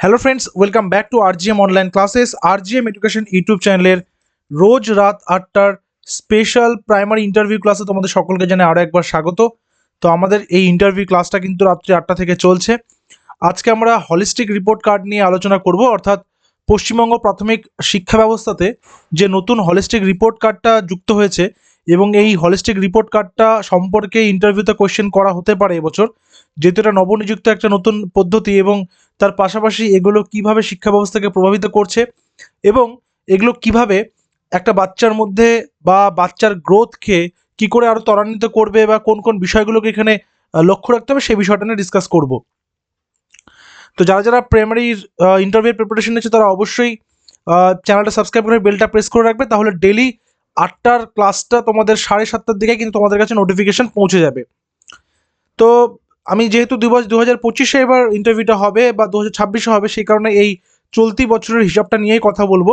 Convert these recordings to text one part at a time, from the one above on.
Hello friends welcome back to RGM online classes RGM education YouTube চ্যানেলের রোজ রাত আটটার স্পেশাল প্রাইমারি ইন্টারভিউ ক্লাসে তোমাদের সকলকে জানাই আরও একবার স্বাগত। তো আমাদের এই ইন্টারভিউ ক্লাসটা কিন্তু রাত্রি আটটা থেকে চলছে। আজকে আমরা হলিস্টিক রিপোর্ট কার্ড নিয়ে আলোচনা করব, অর্থাৎ পশ্চিমবঙ্গ প্রাথমিক শিক্ষা ব্যবস্থাতে যে নতুন হলিস্টিক রিপোর্ট কার্ডটা যুক্ত হয়েছে এবং এই হলিস্টিক রিপোর্ট কার্ডটা সম্পর্কে ইন্টারভিউতে কোয়েশ্চেন করা হতে পারে এবছর। যেহেতু এটা নবনিযুক্ত একটা নতুন পদ্ধতি এবং তার পাশাপাশি এগুলো কীভাবে শিক্ষা ব্যবস্থাকে প্রভাবিত করছে এবং এগুলো কীভাবে একটা বাচ্চার মধ্যে বা বাচ্চার গ্রোথকে কি করে আরও ত্বরান্বিত করবে বা কোন কোন বিষয়গুলোকে এখানে লক্ষ্য রাখতে হবে সেই বিষয়টা নিয়ে ডিসকাস করব। তো যারা যারা প্রাইমারির ইন্টারভিউ প্রিপারেশন নিচ্ছে তারা অবশ্যই চ্যানেলটা সাবস্ক্রাইব করে বেলটা প্রেস করে রাখবে। তাহলে ডেলি আটটার ক্লাসটা তোমাদের সাড়ে সাতটার দিকে কিন্তু তোমাদের কাছে নোটিফিকেশন পৌঁছে যাবে। তো আমি যেহেতু দু বছর দু হাজার পঁচিশে এবার ইন্টারভিউটা হবে বা দু হাজার ছাব্বিশে হবে, সেই কারণে এই চলতি বছরের হিসাবটা নিয়েই কথা বলব।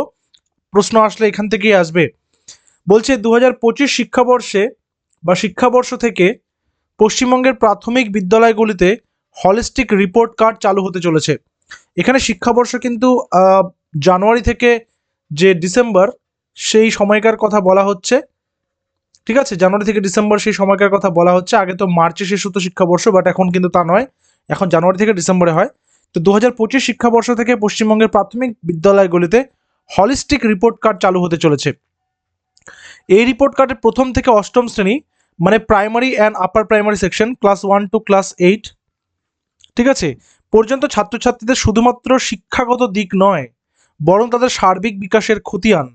প্রশ্ন আসলে এখান থেকেই আসবে। বলছে দু হাজার পঁচিশ শিক্ষাবর্ষে বা শিক্ষাবর্ষ থেকে পশ্চিমবঙ্গের প্রাথমিক বিদ্যালয়গুলিতে হলিস্টিক রিপোর্ট কার্ড চালু হতে চলেছে। এখানে শিক্ষাবর্ষ কিন্তু জানুয়ারি থেকে যে ডিসেম্বর, সেই সময়কার কথা বলা হচ্ছে। ঠিক আছে, জানুয়ারি থেকে ডিসেম্বর সেই সময়কার কথা বলা হচ্ছে। আগে তো মার্চে শেষ হতো শিক্ষাবর্ষ বাট এখন কিন্তু তা নয়। এখন জানুয়ারি থেকে ডিসেম্বরে হয়। তো দু হাজার পঁচিশ শিক্ষাবর্ষ থেকে পশ্চিমবঙ্গের প্রাথমিক বিদ্যালয়গুলিতে হলিস্টিক রিপোর্ট কার্ড চালু হতে চলেছে। এই রিপোর্ট কার্ডের প্রথম থেকে অষ্টম শ্রেণি মানে primary and upper primary section class one two class eight ঠিক আছে? পর্যন্ত ছাত্রছাত্রীদের শুধুমাত্র শিক্ষাগত দিক নয়, বরং তাদের সার্বিক বিকাশের খতিয়ান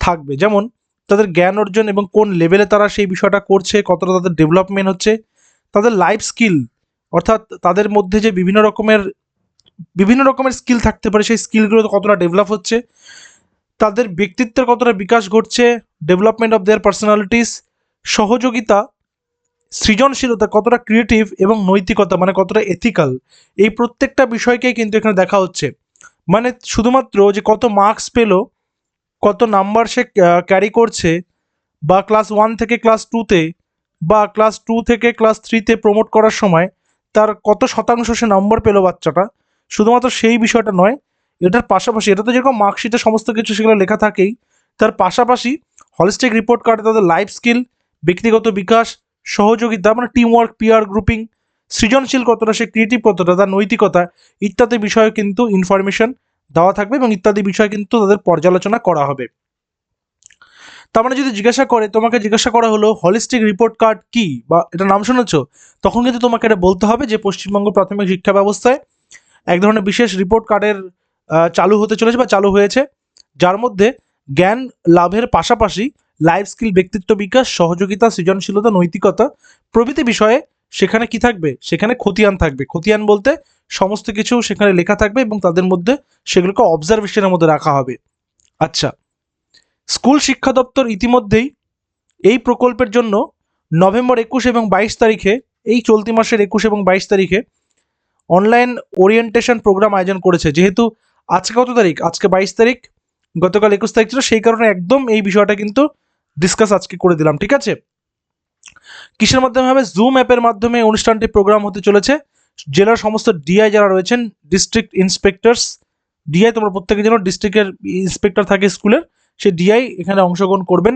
থাকবে। যেমন তাদের জ্ঞান অর্জন এবং কোন লেভেলে তারা সেই বিষয়টা করছে, কতটা তাদের ডেভেলপমেন্ট হচ্ছে, তাদের লাইফ স্কিল অর্থাৎ তাদের মধ্যে যে বিভিন্ন রকমের বিভিন্ন রকমের স্কিল থাকতে পারে, সেই স্কিলগুলো কতটা ডেভেলপ হচ্ছে, তাদের ব্যক্তিত্বের কতটা বিকাশ ঘটছে ডেভেলপমেন্ট অফ দেয়ার পার্সোনালিটিস সহযোগিতা, সৃজনশীলতা কতটা ক্রিয়েটিভ এবং নৈতিকতা মানে কতটা এথিক্যাল এই প্রত্যেকটা বিষয়কেই কিন্তু এখানে দেখা হচ্ছে। মানে শুধুমাত্র যে কত মার্কস পেল কত নাম্বার সে ক্যারি করছে, বা ক্লাস ওয়ান থেকে ক্লাস টুতে বা ক্লাস টু থেকে ক্লাস থ্রিতে প্রমোট করার সময়, তার কত শতাংশ সে নাম্বার পেল বাচ্চাটা? শুধুমাত্র সেই বিষয়টা নয়, এটার পাশাপাশি, এটা তো যেরকম মার্কশিটে সমস্ত কিছু সেগুলো লেখা থাকেই, তার পাশাপাশি হলিস্টিক রিপোর্ট কার্ডে তাদের লাইফ স্কিল ব্যক্তিগত বিকাশ, সহযোগিতা মানে টিম ওয়ার্ক পিয়ার গ্রুপিং সৃজনশীল কতটা, সে ক্রিয়েটিভ কতটা, তার নৈতিকতা, ইত্যাদি বিষয়ে কিন্তু ইনফরমেশন দেওয়া থাকবে এবং ইত্যাদি বিষয় কিন্তু তাদের পর্যালোচনা করা হবে। তার মানে যদি জিজ্ঞাসা করে, তোমাকে জিজ্ঞাসা করা হলো হলিস্টিক রিপোর্ট কার্ড কি? বা এটা নাম শুনেছ? তখন কিন্তু তোমাকে এটা বলতে হবে যে পশ্চিমবঙ্গ প্রাথমিক শিক্ষা ব্যবস্থায় এক ধরনের বিশেষ রিপোর্ট কার্ডের চালু হতে চলেছে বা চালু হয়েছে, যার মধ্যে জ্ঞান লাভের পাশাপাশি লাইফ স্কিল ব্যক্তিত্ব বিকাশ, সহযোগিতা, সৃজনশীলতা, নৈতিকতা প্রভৃতি বিষয়ে সেখানে কি থাকবে? সেখানে খতিয়ান থাকবে। খতিয়ান বলতে সমস্ত কিছু সেখানে লেখা থাকবে এবং তাদের মধ্যে সেগুলোকে অবজারভেশনের মধ্যে রাখা হবে। আচ্ছা স্কুল শিক্ষা দপ্তর ইতিমধ্যেই এই প্রকল্পের জন্য নভেম্বর একুশ এবং বাইশ তারিখে, এই চলতি মাসের একুশ এবং বাইশ তারিখে অনলাইন ওরিয়েন্টেশন প্রোগ্রাম আয়োজন করেছে। যেহেতু আজকে কত তারিখ? আজকে বাইশ তারিখ, গতকাল একুশ তারিখ ছিল, সেই কারণে একদম এই বিষয়টা কিন্তু ডিসকাস আজকে করে দিলাম, ঠিক আছে? কিসের মাধ্যমে হবে? জুম অ্যাপের মাধ্যমে অনুষ্ঠানটি প্রোগ্রাম হতে চলেছে। জেলার সমস্ত ডিআই যারা রয়েছেন ডিস্ট্রিক্ট ইন্সপেক্টরস ডিআই তোমরা প্রত্যেকের যেন ডিস্ট্রিক্টের ইন্সপেক্টর থাকে স্কুলের সেই ডিআই এখানে অংশগ্রহণ করবেন।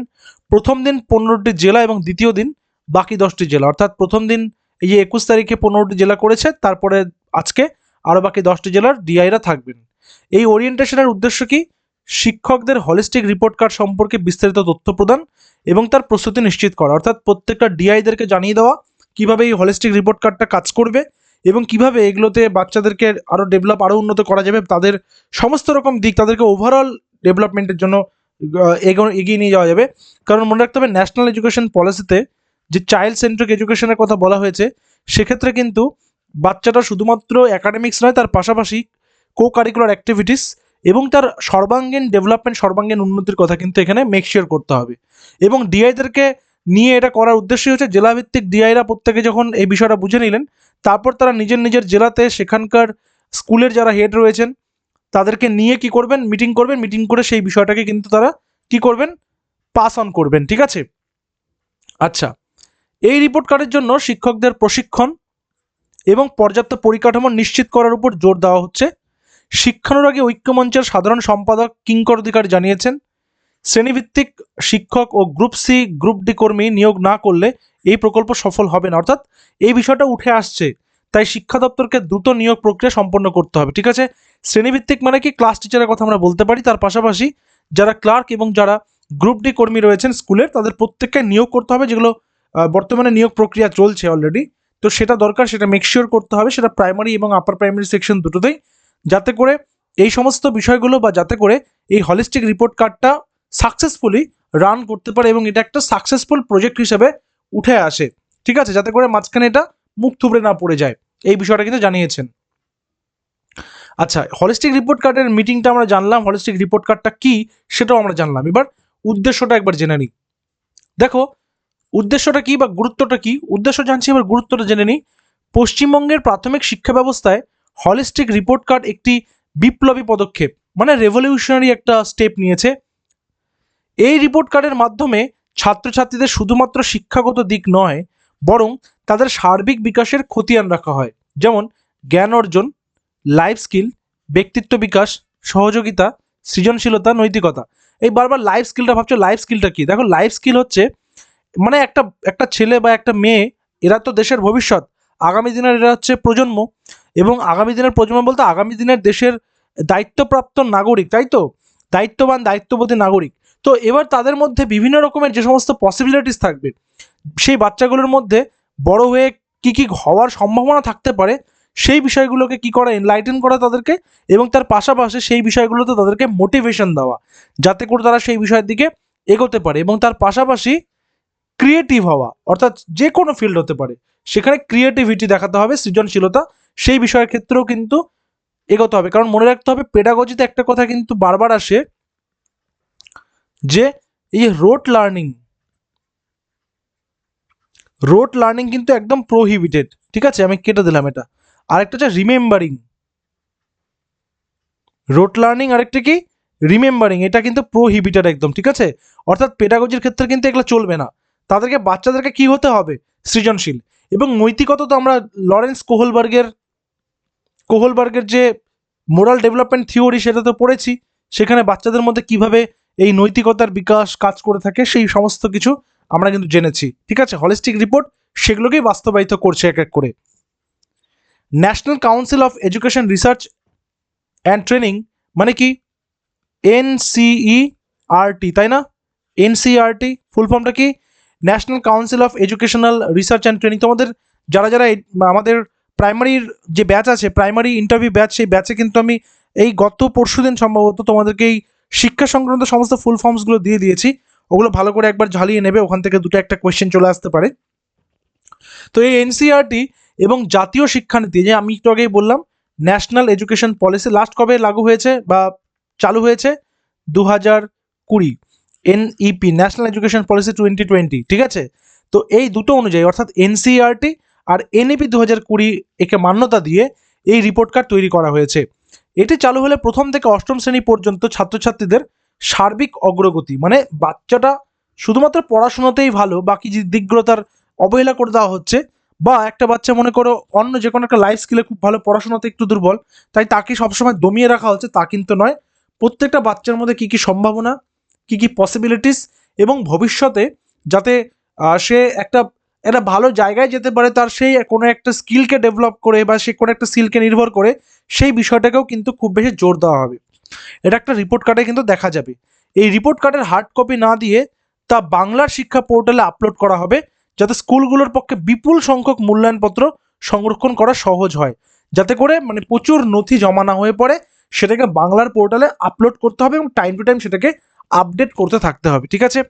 প্রথম দিন পনেরোটি জেলা এবং দ্বিতীয় দিন বাকি দশটি জেলা। অর্থাৎ প্রথম দিন এই যে একুশ তারিখে পনেরোটি জেলা করেছে, তারপরে আজকে আরও বাকি দশটি জেলার ডিআইরা থাকবেন। এই ওরিয়েন্টেশনের উদ্দেশ্য কি? শিক্ষকদের হলিস্টিক রিপোর্ট কার্ড সম্পর্কে বিস্তারিত তথ্য প্রদান এবং তার প্রস্তুতি নিশ্চিত করা। অর্থাৎ প্রত্যেকটা ডিআইদেরকে জানিয়ে দেওয়া, কীভাবে এই হলিস্টিক রিপোর্ট কার্ডটা কাজ করবে এবং কীভাবে এগুলোতে বাচ্চাদেরকে আরও ডেভেলপ আরও উন্নত করা যাবে, তাদের সমস্ত রকম দিক তাদেরকে ওভারঅল ডেভেলপমেন্টের জন্য এগো- এগিয়ে নিয়ে যাওয়া যাবে। কারণ মনে রাখতে হবে ন্যাশনাল এডুকেশন পলিসিতে যে চাইল্ড সেন্ট্রিক এডুকেশনের কথা বলা হয়েছে, সেক্ষেত্রে কিন্তু বাচ্চাটা শুধুমাত্র একাডেমিক্স নয়, তার পাশাপাশি কো কারিকুলার অ্যাক্টিভিটিস এবং তার সর্বাঙ্গীন ডেভেলপমেন্ট সর্বাঙ্গীন উন্নতির কথা কিন্তু এখানে মেক শিওর করতে হবে। এবং ডিআইদেরকে নিয়ে এটা করার উদ্দেশ্যই হচ্ছে, জেলাভিত্তিক ডিআইরা প্রত্যেকে যখন এই বিষয়টা বুঝে নিলেন তারপর তারা নিজের নিজের জেলাতে সেখানকার স্কুলের যারা হেড রয়েছেন, তাদেরকে নিয়ে কি করবেন? মিটিং করবেন। মিটিং করে সেই বিষয়টাকে কিন্তু তারা কি করবেন? পাস অন করবেন, ঠিক আছে? আচ্ছা এই রিপোর্ট কার্ডের জন্য শিক্ষকদের প্রশিক্ষণ এবং পর্যাপ্ত পরিকাঠামো নিশ্চিত করার উপর জোর দেওয়া হচ্ছে। শিক্ষানুরাগী ঐক্যমঞ্চের সাধারণ সম্পাদক কিঙ্কর অধিকার জানিয়েছেন, শ্রেণীভিত্তিক শিক্ষক ও গ্রুপ সি, গ্রুপ ডি কর্মী নিয়োগ না করলে এই প্রকল্প সফল হবে না। অর্থাৎ এই বিষয়টা উঠে আসছে। তাই শিক্ষা দপ্তরকে দ্রুত নিয়োগ প্রক্রিয়া সম্পন্ন করতে হবে, ঠিক আছে? শ্রেণীভিত্তিক মানে কি? ক্লাস টিচারের কথা আমরা বলতে পারি। তার পাশাপাশি যারা ক্লার্ক এবং যারা গ্রুপ ডি কর্মী রয়েছেন স্কুলের, তাদের প্রত্যেককে নিয়োগ করতে হবে, যেগুলো বর্তমানে নিয়োগ প্রক্রিয়া চলছে অলরেডি তো সেটা দরকার, সেটা মেকশিওর করতে হবে, সেটা প্রাইমারি এবং আপার প্রাইমারি সেকশন দুটোতেই, যাতে করে এই সমস্ত বিষয়গুলো বা যাতে করে এই হলিস্টিক রিপোর্ট কার্ডটা সাকসেসফুলি রান করতে পারে এবং এটা একটা সাকসেসফুল প্রজেক্ট হিসেবে উঠে আসে। ঠিক আছে? যাতে করে মাঝখানে এটা মুখ থুবড়ে না পড়ে যায়। এই বিষয়টা কিন্তু জানিয়েছেন। আচ্ছা হলিস্টিক রিপোর্ট কার্ডের মিটিংটা আমরা জানলাম। হলিস্টিক রিপোর্ট কার্ডটা কি সেটাও আমরা জানলাম। এবার উদ্দেশ্যটা একবার জেনে নিই। দেখো, উদ্দেশ্যটা কি বা গুরুত্বটা কি? উদ্দেশ্য জানছি, এবার গুরুত্বটা জেনে নিই। পশ্চিমবঙ্গের প্রাথমিক শিক্ষা ব্যবস্থায় হলিস্টিক রিপোর্ট কার্ড একটি বিপ্লবী পদক্ষেপ মানে রেভলিউশনারি একটা স্টেপ নিয়েছে। এই রিপোর্ট কার্ডের মাধ্যমে ছাত্রছাত্রীদের শুধুমাত্র শিক্ষাগত দিক নয়, বরং তাদের সার্বিক বিকাশের খতিয়ান রাখা হয়। যেমন জ্ঞান অর্জন লাইফ স্কিল ব্যক্তিত্ব বিকাশ, সহযোগিতা, সৃজনশীলতা, নৈতিকতা। এই বারবার লাইফ স্কিলটা ভাবছ লাইফ স্কিলটা কি? দেখো লাইফ স্কিল হচ্ছে মানে একটা একটা ছেলে বা একটা মেয়ে, এরা তো দেশের ভবিষ্যৎ। আগামী দিনের এরা হচ্ছে প্রজন্ম, এবং আগামী দিনের প্রজন্ম বলতে আগামী দিনের দেশের দায়িত্বপ্রাপ্ত নাগরিক, তাই তো? দায়িত্ববান, দায়িত্ববোধী নাগরিক। তো এবার তাদের মধ্যে বিভিন্ন রকমের যে সমস্ত পসিবিলিটিস থাকবে, সেই বাচ্চাগুলোর মধ্যে বড় হয়ে কি কি হওয়ার সম্ভাবনা থাকতে পারে, সেই বিষয়গুলোকে কি করা এনলাইটেন করা তাদেরকে এবং তার পাশাপাশি সেই বিষয়গুলোতে তাদেরকে মোটিভেশন দেওয়া, যাতে করে তারা সেই বিষয়ের দিকে এগোতে পারে এবং তার পাশাপাশি ক্রিয়েটিভ হওয়া, অর্থাৎ যে কোনো ফিল্ড হতে পারে। সেখানে ক্রিয়েটিভিটি দেখাতে হবে, সৃজনশীলতা, সেই বিষয়ের ক্ষেত্রেও কিন্তু এগোতে হবে। কারণ মনে রাখতে হবে পেডাগজিতে একটা কথা কিন্তু বারবার আসে যে এই রোড লার্নিং রোড লার্নিং কিন্তু একদম প্রোহিবিটেড ঠিক আছে? আমি কেটে দিলাম এটা। আরেকটা হচ্ছে রিমেম্বারিং রোড লার্নিং আরেকটা কি? রিমেম্বারিং এটা কিন্তু প্রোহিবিটেড একদম, ঠিক আছে? অর্থাৎ পেডাগজির ক্ষেত্রে কিন্তু এগুলো চলবে না। তাদেরকে, বাচ্চাদেরকে কি হতে হবে? সৃজনশীল। এবং নৈতিকতা তো আমরা লরেন্স কোহলবার্গের কোহলবার্গের যে মোরাল ডেভেলপমেন্ট থিওরি সেটা তো পড়েছি, সেখানে বাচ্চাদের মধ্যে কীভাবে এই নৈতিকতার বিকাশ কাজ করে থাকে, সেই সমস্ত কিছু আমরা কিন্তু জেনেছি। ঠিক আছে? হলিস্টিক রিপোর্ট সেগুলোকেই বাস্তবায়িত করছে এক এক করে। National Council of Education Research and Training মানে কি? এনসিইআরটি তাই না? এনসিআরটি ফুল ফর্মটা কি? National Council of Educational Research and Training তোমাদের যারা যারা আমাদের প্রাইমারির যে ব্যাচ আছে প্রাইমারি ইন্টারভিউ ব্যাচ সেই ব্যাচে কিন্তু আমি এই গত পরশু দিন সম্ভবত তোমাদেরকে এই শিক্ষা সংক্রান্ত সমস্ত ফুল ফর্মসগুলো দিয়ে দিয়েছি। ওগুলো ভালো করে একবার ঝালিয়ে নেবে, ওখান থেকে দুটো একটা কোয়েশ্চেন চলে আসতে পারে। তো এই এনসিআরটি এবং জাতীয় শিক্ষানীতি যে আমি একটু আগেই বললাম ন্যাশনাল এডুকেশন পলিসি লাস্ট কবে লাগু হয়েছে বা চালু হয়েছে? দু হাজার কুড়ি NEP National Education Policy twenty twenty ঠিক আছে? তো এই দুটো অনুযায়ী, অর্থাৎ এনসিআরটি আর এনইপি দু হাজার কুড়ি একে মান্যতা দিয়ে এই রিপোর্ট কার্ড তৈরি করা হয়েছে। এটি চালু হলে প্রথম থেকে অষ্টম শ্রেণি পর্যন্ত ছাত্রছাত্রীদের সার্বিক অগ্রগতি মানে বাচ্চাটা শুধুমাত্র পড়াশোনাতেই ভালো, বাকি যে দিকগুলো তার অবহেলা করে দেওয়া হচ্ছে, বা একটা বাচ্চা মনে করো অন্য যে কোনো একটা লাইফ স্কিলে খুব ভালো, পড়াশোনাতে একটু দুর্বল, তাই তাকে সবসময় দমিয়ে রাখা হচ্ছে, তা কিন্তু নয়। প্রত্যেকটা বাচ্চার মধ্যে কি কি সম্ভাবনা, কি কি পসিবিলিটিস এবং ভবিষ্যতে যাতে সে একটা একটা ভালো জায়গায় যেতে পারে তার সেই কোনো একটা স্কিলকে ডেভেলপ করে বা সে কোনো একটা স্কিলকে নির্ভর করে সেই বিষয়টাকেও কিন্তু খুব বেশি জোর দেওয়া হবে। এটা একটা রিপোর্ট কার্ডে কিন্তু দেখা যাবে। এই রিপোর্ট কার্ডের হার্ড কপি না দিয়ে তা বাংলার শিক্ষা পোর্টালে আপলোড করা হবে যাতে স্কুলগুলোর পক্ষে বিপুল সংখ্যক মূল্যায়নপত্র সংরক্ষণ করা সহজ হয়। যাতে করে মানে প্রচুর নথি জমা না হয়ে পড়ে, সেটাকে বাংলার পোর্টালে আপলোড করতে হবে এবং টাইম টু টাইম সেটাকে আপডেট করতে থাকতে হবে। ঠিক আছে?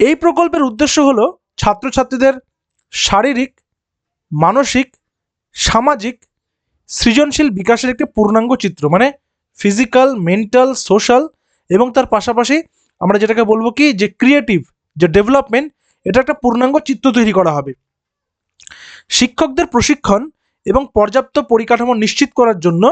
এই প্রকল্পের উদ্দেশ্য হলো ছাত্রছাত্রীদের শারীরিক, মানসিক, সামাজিক, সৃজনশীল বিকাশের একটি পূর্ণাঙ্গ চিত্র মানে ফিজিক্যাল মেন্টাল সোশ্যাল এবং তার পাশাপাশি আমরা যেটাকে বলব কি যে ক্রিয়েটিভ যে ডেভেলপমেন্ট এটা একটা পূর্ণাঙ্গ চিত্র তৈরি করা হবে। শিক্ষকদের প্রশিক্ষণ এবং পর্যাপ্ত পরিকাঠামো নিশ্চিত করার জন্য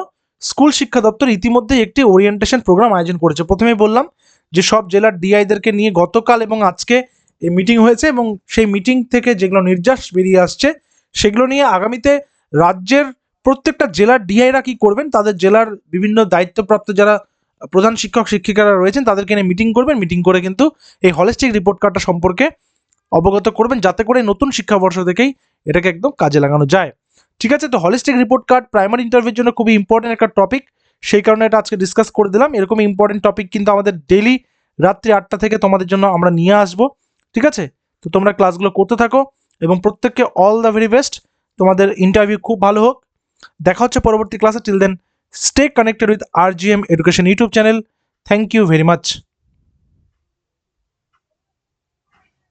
স্কুল শিক্ষা দপ্তর ইতিমধ্যে একটি ওরিয়েন্টেশন প্রোগ্রাম আয়োজন করেছে। প্রথমেই বললাম যে সব জেলার ডিআইদেরকে নিয়ে গতকাল এবং আজকে এই মিটিং হয়েছে এবং সেই মিটিং থেকে যেগুলো নির্যাস বেরিয়ে আসছে, সেগুলো নিয়ে আগামীতে রাজ্যের প্রত্যেকটা জেলার ডিআইরা কি করবেন? তাদের জেলার বিভিন্ন দায়িত্বপ্রাপ্ত যারা প্রধান শিক্ষক, শিক্ষিকারা রয়েছেন, তাদেরকে নিয়ে মিটিং করবেন। মিটিং করে কিন্তু এই হলিস্টিক রিপোর্ট কার্ডটা সম্পর্কে অবগত করবেন, যাতে করে নতুন শিক্ষাবর্ষ থেকেই এটাকে একদম কাজে লাগানো যায়। ঠিক আছে, তো হলিস্টিক রিপোর্ট কার্ড প্রাইমারি ইন্টারভিউর জন্য খুবই ইম্পর্টেন্ট একটা টপিক সেই কারণে এটা আজকে ডিসকাস করে দিলাম। এরকম ইম্পর্টেন্ট টপিক কিন্তু আমাদের ডেলি রাত্রি আটটা থেকে তোমাদের জন্য আমরা নিয়ে আসব। ঠিক আছে? তো তোমরা ক্লাসগুলো করতে থাকো এবং প্রত্যেককে অল দ্য ভেরি বেস্ট তোমাদের ইন্টারভিউ খুব ভালো হোক। দেখা হচ্ছে পরবর্তী ক্লাসে till then stay connected with R G M education YouTube channel thank you very much